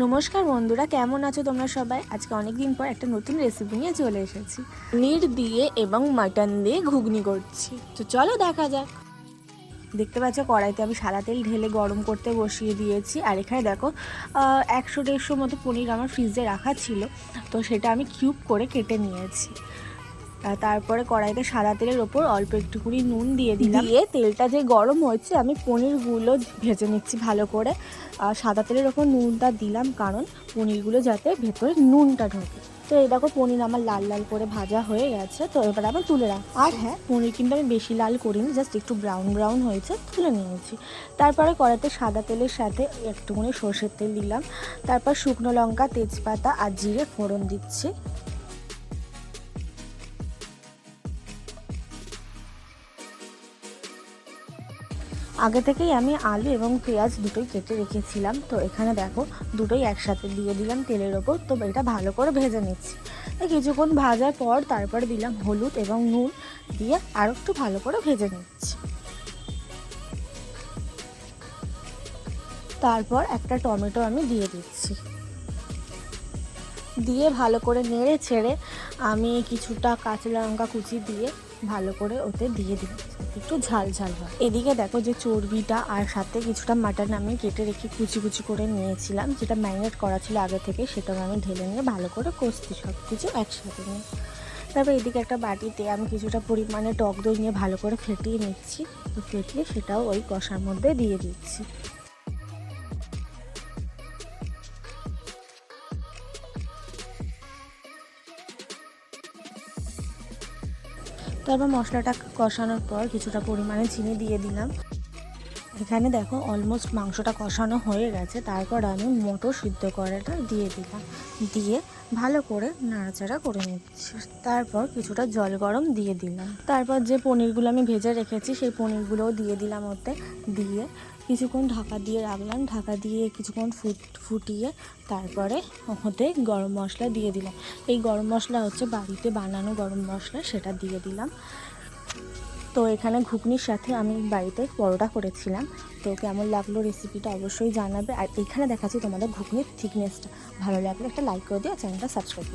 নমস্কার বন্ধুরা, কেমন আছো তোমরা সবাই? আজকে অনেক দিন পর একটা নতুন রেসিপি নিয়ে চলে এসেছি। পনির দিয়ে এবং মাটন দিয়ে ঘুগনি করছি। তো চলো দেখা যাক। দেখতে পাচ্ছ কড়াইতে আমি সাদা তেল ঢেলে গরম করতে বসিয়ে দিয়েছি। আর এখানে দেখো একশো দেড়শো মতো পনির আমার ফ্রিজে রাখা ছিল। তো সেটা আমি কিউব করে কেটে নিয়েছি। তারপরে কড়াইতে সাদা তেলের ওপর অল্প একটুকুনি নুন দিয়ে দিলাম। দিয়ে তেলটা যে গরম হয়েছে আমি পনিরগুলো ভেজে নিচ্ছি ভালো করে। আর সাদা তেলের ওপর নুনটা দিলাম কারণ পনিরগুলো যাতে ভেতরে নুনটা ঢোকে। তো এই দেখো পনির আমার লাল লাল করে ভাজা হয়ে গেছে। তো এবার আমি তুলে রাখ। আর হ্যাঁ পনির কিন্তু আমি বেশি লাল করিনি জাস্ট একটু ব্রাউন ব্রাউন হয়েছে তুলে নিয়েছি। তারপরে কড়াইতে সাদা তেলের সাথে একটুখানি সর্ষের তেল দিলাম। তারপর শুকনো লঙ্কা তেজপাতা আর জিরে ফোড়ন দিচ্ছি। আগে থেকেই আমি আলু এবং পেঁয়াজ দুটোই কেটে রেখেছিলাম। তো এখানে দেখো, দুটোই একসাথে দিয়ে দিলাম তেলের ওপর। তো এটা ভালো করে ভেজে নিচ্ছি। কিছুক্ষণ ভাজার পর তারপর দিলাম হলুদ এবং নুন দিয়ে আর একটু ভালো করে ভেজে নিচ্ছি। তারপর একটা টমেটো আমি দিয়ে দিচ্ছি। দিয়ে ভালো করে নেড়ে ছেড়ে আমি কিছুটা কাঁচা লঙ্কা কুচি দিয়ে ভালো করে ওতে দিয়ে দিই। একটু ঝাল ঝাল হয়। এদিকে দেখো যে চর্বিটা আর সাথে কিছুটা মাটন আমি কেটে রেখে কুচি কুচি করে নিয়েছিলাম। যেটা ম্যারিনেট করা ছিল আগে থেকে সেটাও আমি ঢেলে নিয়ে ভালো করে কষছি সব কিছু একসাথে নিয়ে। তারপর এদিকে একটা বাটিতে আমি কিছুটা পরিমাণে টক দই নিয়ে ভালো করে ফেটিয়ে নিচ্ছি। তো ফেটিয়ে সেটাও ওই কষার মধ্যে দিয়ে দিচ্ছি। তারপর মশলাটা কষানোর পর কিছুটা পরিমাণে চিনি দিয়ে দিলাম। এখানে দেখো অলমোস্ট মাংসটা কষানো হয়ে গেছে। তারপর আমি মোটো সিদ্ধ করাটা দিয়ে দিলাম। দিয়ে ভালো করে নাড়াচাড়া করে নিচ্ছি। তারপর কিছুটা জল গরম দিয়ে দিলাম। তারপর যে পনিরগুলো আমি ভেজে রেখেছি, সেই পনিরগুলোও দিয়ে দিলাম ওতে। দিয়ে কিছুক্ষণ ঢাকা দিয়ে রাখলাম, ঢাকা দিয়ে কিছুক্ষণ ফুট, ফুটিয়ে তারপরে ওতে গরম মশলা দিয়ে দিলাম। এই গরম মশলা হচ্ছে বাড়িতে বানানো গরম মশলা, সেটা দিয়ে দিলাম। তো এখানে ঘুগনির সাথে আমি বাড়িতে পরোটা করেছিলাম। তো কেমন লাগল রেসিপিটা অবশ্যই জানাবে। আর এখানে দেখাচ্ছি তোমাদের ঘুগনির থিকনেসটা ভালো লাগলে একটা লাইক করে দিও, চ্যানেলটা সাবস্ক্রাইব